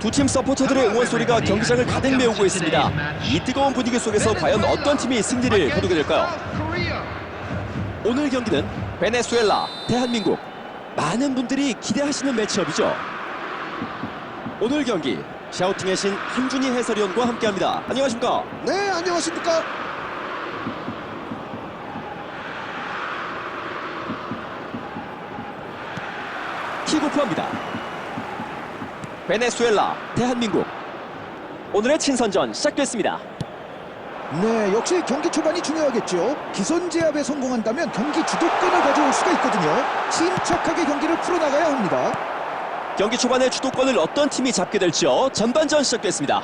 두 팀 서포터들의 응원 소리가 경기장을 가득 메우고 있습니다. 이 뜨거운 분위기 속에서 과연 어떤 팀이 승리를 거두게 될까요? 오늘 경기는 베네수엘라, 대한민국 많은 분들이 기대하시는 매치업이죠. 오늘 경기 샤우팅의 신 한준희 해설위원과 함께합니다. 안녕하십니까? 네, 안녕하십니까? 킥오프합니다. 베네수엘라, 대한민국 오늘의 친선전 시작됐습니다. 네, 역시 경기 초반이 중요하겠죠. 기선 제압에 성공한다면 경기 주도권을 가져올 수가 있거든요. 침착하게 경기를 풀어나가야 합니다. 경기 초반에 주도권을 어떤 팀이 잡게 될지요. 전반전 시작됐습니다.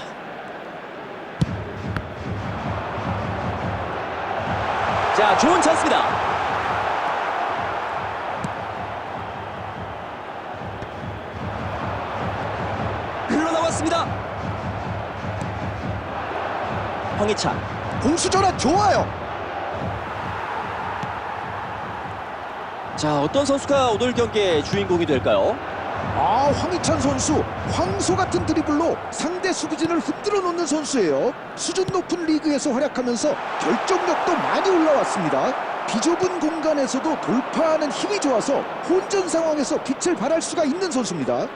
자, 좋은 찬스입니다. 흘러나왔습니다. 황희찬, 공수 전환 좋아요. 자, 어떤 선수가 오늘 경기의 주인공이 될까요? 아, 황희찬 선수 황소 같은 드리블로 상대 수비진을 흔들어 놓는 선수예요. 수준 높은 리그에서 활약하면서 결정력도 많이 올라왔습니다. 비좁은 공간에서도 돌파하는 힘이 좋아서 혼전 상황에서 빛을 발할 수가 있는 선수입니다.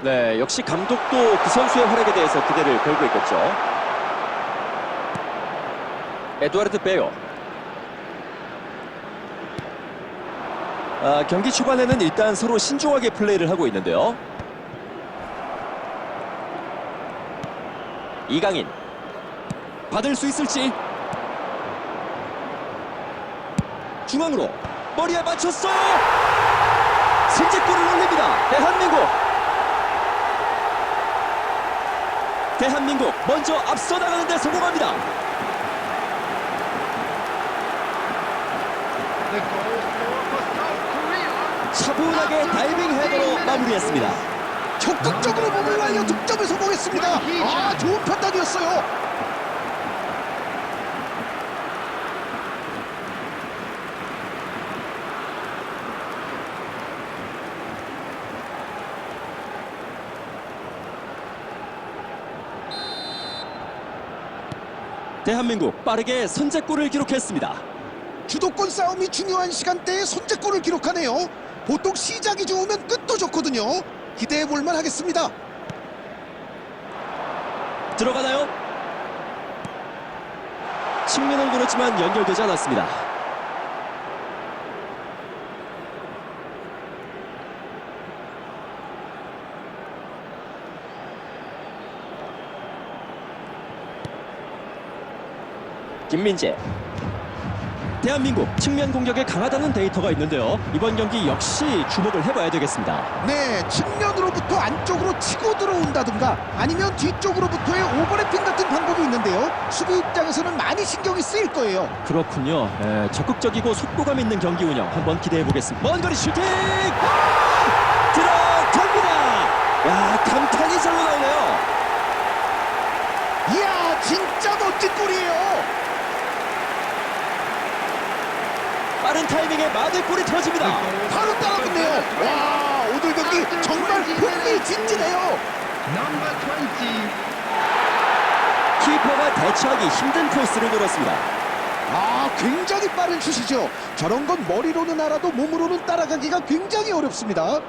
네, 역시 감독도 그 선수의 활약에 대해서 기대를 걸고 있겠죠. 에두아르드 베요. 아, 경기 초반에는 일단 서로 신중하게 플레이를 하고 있는데요. 이강인 받을 수 있을지 중앙으로 머리에 맞췄어요. 승제골을 올립니다. 대한민국 대한민국 먼저 앞서 나가는 데 성공합니다. 차분하게 다이빙 헤더로 마무리했습니다. 적극적으로 몸을 날려 득점에 성공했습니다. 아, 좋은 판단이었어요. 대한민국 빠르게 선제골을 기록했습니다. 주도권 싸움이 중요한 시간대에 선제골을 기록하네요. 보통 시작이 좋으면 끝도 좋거든요. 기대해 볼만 하겠습니다. 들어가나요? 측면은 그렇지만 연결되지 않았습니다. 김민재 대한민국 측면 공격에 강하다는 데이터가 있는데요. 이번 경기 역시 주목을 해봐야 되겠습니다. 네, 측면으로부터 안쪽으로 치고 들어온다든가 아니면 뒤쪽으로부터의 오버래핑 같은 방법이 있는데요. 수비 입장에서는 많이 신경이 쓰일 거예요. 그렇군요. 예, 적극적이고 속도감 있는 경기 운영 한번 기대해 보겠습니다. 먼 거리 슈팅! 들어갑니다. 야 감탄이 절로 나오네요. 이야, 진짜 멋진 골이에요. 빠른 타이밍에 마들골이 터집니다. 바로 따라붙네요. 와, 오늘 경기 정말 흥미진진해요. 키퍼가 대처하기 힘든 코스를 노렸습니다. 아, 굉장히 빠른 슛이죠. 저런 건 머리로는 알아도 몸으로는 따라가기가 굉장히 어렵습니다.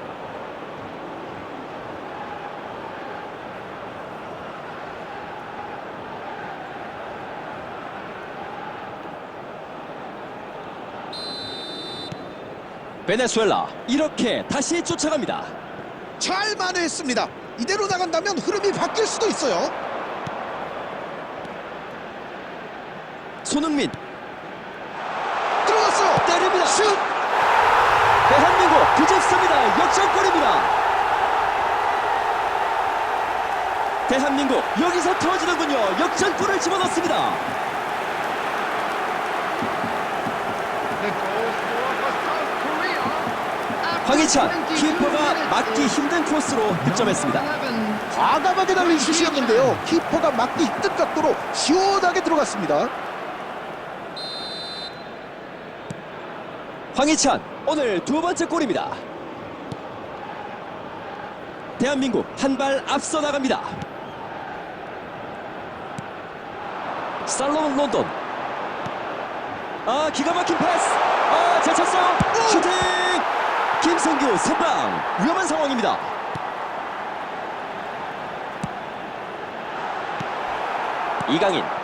베네수엘라 이렇게 다시 쫓아갑니다. 잘 만회했습니다. 이대로 나간다면 흐름이 바뀔 수도 있어요. 손흥민 들어갔어요. 때립니다. 슛! 대한민국 뒤집습니다. 역전골입니다. 대한민국 여기서 터지는군요. 역전골을 집어넣습니다. 황희찬 키퍼가 막기 힘든 코스로 득점했습니다. 과감하게 날린 슛이었는데요. 키퍼가 막기 힘든 각도로 시원하게 들어갔습니다. 황희찬 오늘 두 번째 골입니다. 대한민국 한 발 앞서 나갑니다. 살로몬 론돈. 아 기가 막힌 패스. 아 제쳤어요. 슈팅. 김성규 선방 위험한 상황입니다. 이강인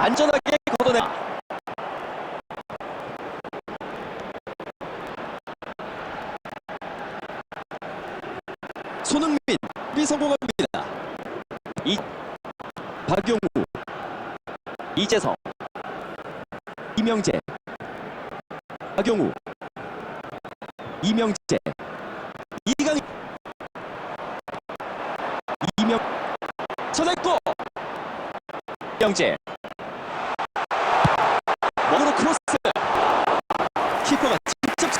안전하게 걷어내. 손흥민 비 성공합니다. 이 박용우 이재성 이명재 박용우 이명재 이강인 이명 전했고 이명재 먹으로 크로스 키퍼가 직접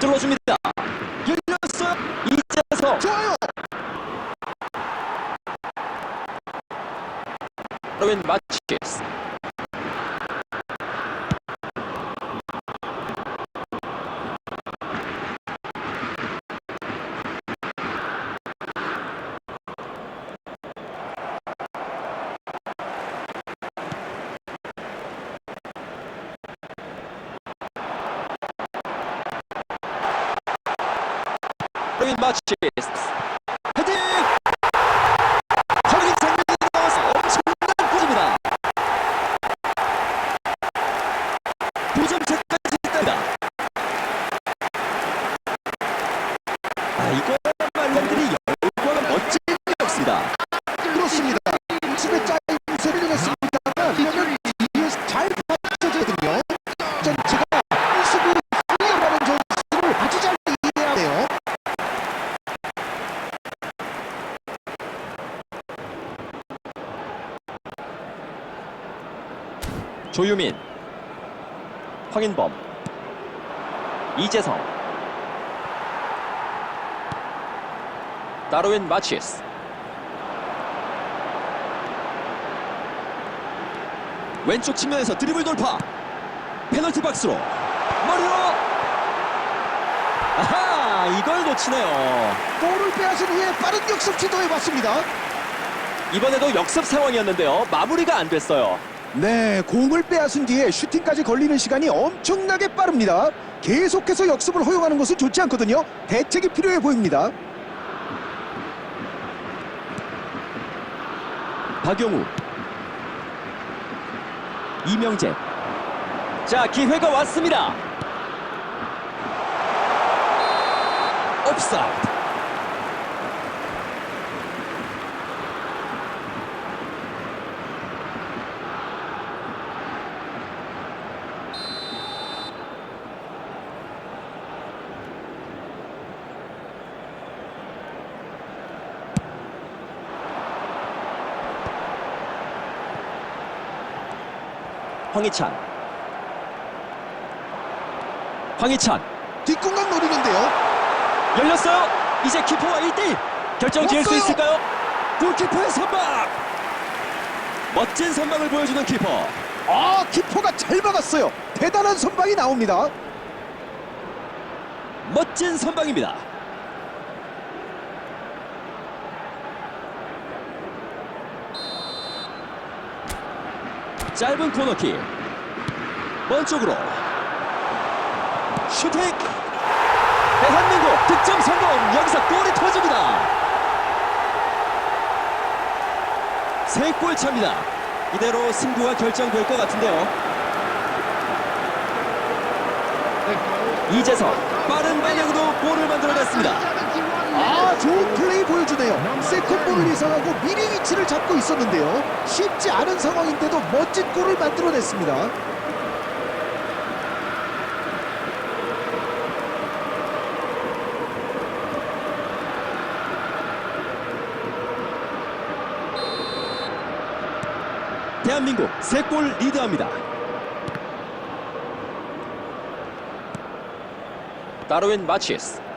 뚫어줍니다 열렸어요 이재성 좋아요. 로빈 마치스 로빈 마치스 헤딩 허리 장면이 나와서 엄청난 골입니다. 2점 차까지 있답니다. 아, 이거야말로 팬들이 열광한 멋진 일이었습니다. 그렇습니다. 집에 짧은 소리를 했습니다만 이러면 뒤에서 잘 받쳐지거든요. 전체가 수비 훈련하는 전술을 아주 잘 이해해야 돼요. 조유민, 황인범, 이재성, 다르윈 마치스, 왼쪽 측면에서 드리블 돌파, 페널티 박스로 머리로, 아하 이걸 놓치네요. 볼을 빼앗은 후에 빠른 역습 시도해봤습니다. 이번에도 역습 상황이었는데요. 마무리가 안 됐어요. 네, 공을 빼앗은 뒤에 슈팅까지 걸리는 시간이 엄청나게 빠릅니다. 계속해서 역습을 허용하는 것은 좋지 않거든요. 대책이 필요해 보입니다. 박용우 이명재 자 기회가 왔습니다 옵사이드 황희찬 황희찬 뒷공간 노리는데요. 열렸어요 이제 키퍼와 1대1 결정 지을 수. 있을까요? 골키퍼의 선방 멋진 선방을 보여주는 키퍼 아, 키퍼가 잘 막았어요. 대단한 선방이 나옵니다. 멋진 선방입니다 짧은 코너킥. 먼 쪽으로. 슈팅. 대한민국 득점 성공. 여기서 골이 터집니다. 세골 차입니다. 이대로 승부가 결정될 것 같은데요. 이재성 빠른 반응으로 골을 만들어냈습니다 아, 좋은 플레이 보여주네요. 세컨볼을 예상하고 미리 위치를 잡고 있었는데요. 쉽지 않은 상황인데도 멋진 골을 만들어냈습니다. 대한민국 세골 리드합니다. 다르윈 마치스.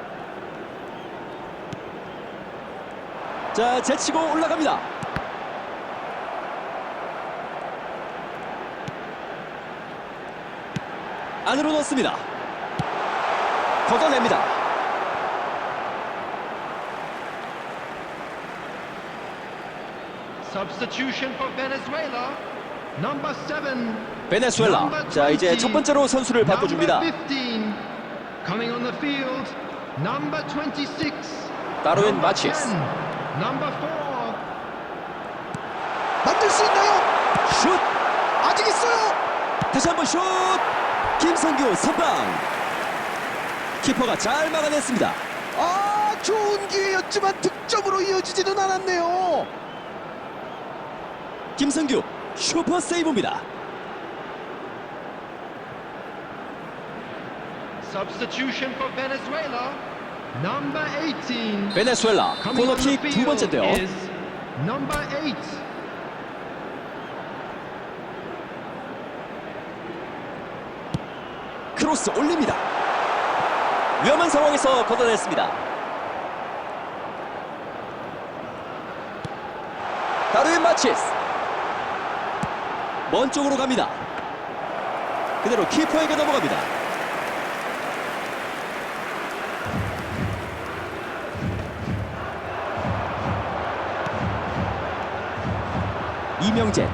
자, 제치고 올라갑니다. 안으로 넣습니다. 걷어냅니다. Substitution for Venezuela. Number seven. 베네수엘라. 자, 이제 첫 번째로 선수를 바꿔줍니다. Number 15. Coming on the field. Number 26. 다르윈 Number 마치스. 10. Number 4. 만들 수 있나요? 슛! 아직 있어요. 다시 한번 슛! 김성규 선방! 키퍼가 잘 막아냈습니다. 아, 좋은 기회였지만 득점으로 이어지지는 않았네요. 김성규 슈퍼 세이브입니다. Substitution for Venezuela. Number 18. 베네수엘라 코너킥 두 번째인데요. is number 8. 크로스 올립니다. 위험한 상황에서 걷어냈습니다. 다르윈 마치스 먼 쪽으로 갑니다. 그대로 키퍼에게 넘어갑니다. 이명재.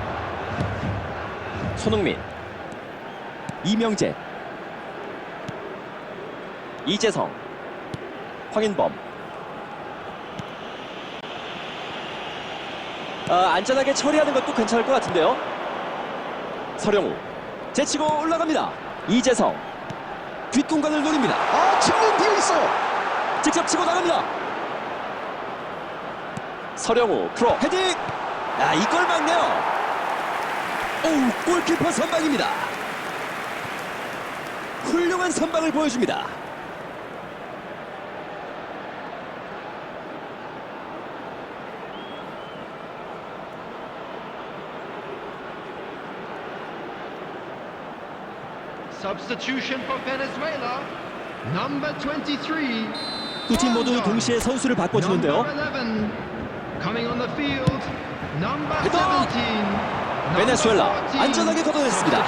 손흥민. 이명재. 이재성. 황인범. 아, 안전하게 처리하는 것도 괜찮을 것 같은데요. 서령우. 제치고 올라갑니다. 이재성. 뒷공간을 노립니다. 아, 측면 비어 있어요. 직접 치고 나갑니다. 서령우 크로 헤딩 아 이걸 막네요 오 골키퍼 선방입니다 훌륭한 선방을 보여줍니다 Substitution for Venezuela. Number 23. 두팀 모두 동시에 선수를 바꿔주는데요 Number 11. Coming on the field. Number 헤더! 17. Number 베네수엘라 14. 안전하게 걷어냈습니다.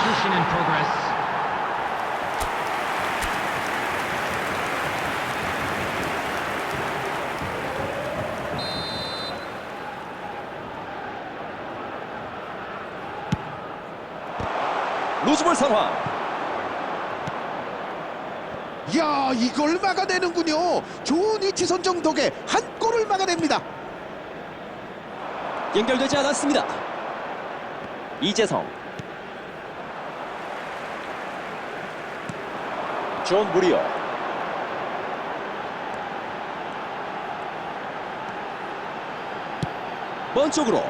루즈볼 상황 야, 이걸 막아내는군요. 좋은 위치 선정 덕에 한 골을 막아냅니다. 연결되지 않았습니다. 이재성 존 무리어 먼 쪽으로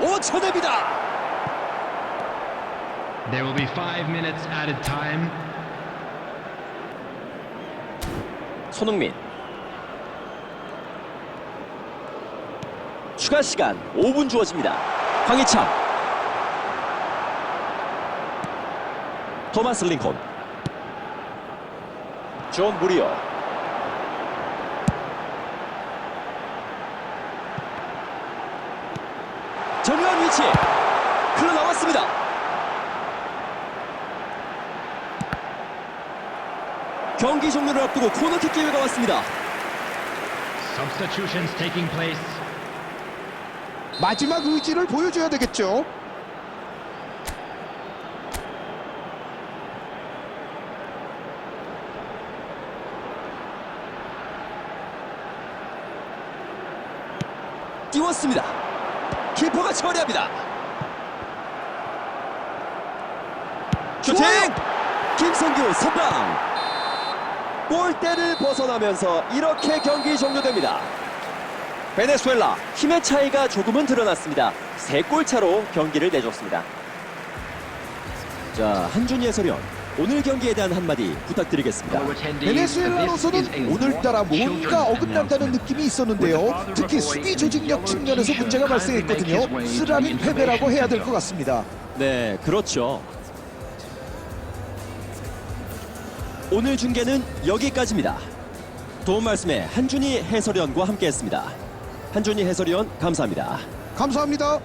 오 쳐냅니다. There will be five minutes added time. 손흥민 추가 시간 5분 주어집니다. 황희찬 토마스 링컨 존 무리어 정교한 위치 흘러나왔습니다. 경기 종료를 앞두고 코너킥 기회가 왔습니다. Substitutions taking place. 마지막 의지를 보여줘야 되겠죠. 띄웠습니다. 키퍼가 처리합니다. 슈팅! 김성규 선방! 골대를 벗어나면서 이렇게 경기 종료됩니다. 베네수엘라 힘의 차이가 조금은 드러났습니다. 세 골 차로 경기를 내줬습니다. 자, 한준희 해설위원 오늘 경기에 대한 한마디 부탁드리겠습니다. 베네수엘라로서는 오늘따라 뭔가 어긋난다는 느낌이 있었는데요. 특히 수비 조직력 측면에서 문제가 발생했거든요. 쓰라린 패배라고 해야 될 것 같습니다. 네, 그렇죠. 오늘 중계는 여기까지입니다. 도움 말씀에 한준희 해설위원과 함께했습니다. 한준희 해설위원 감사합니다. 감사합니다.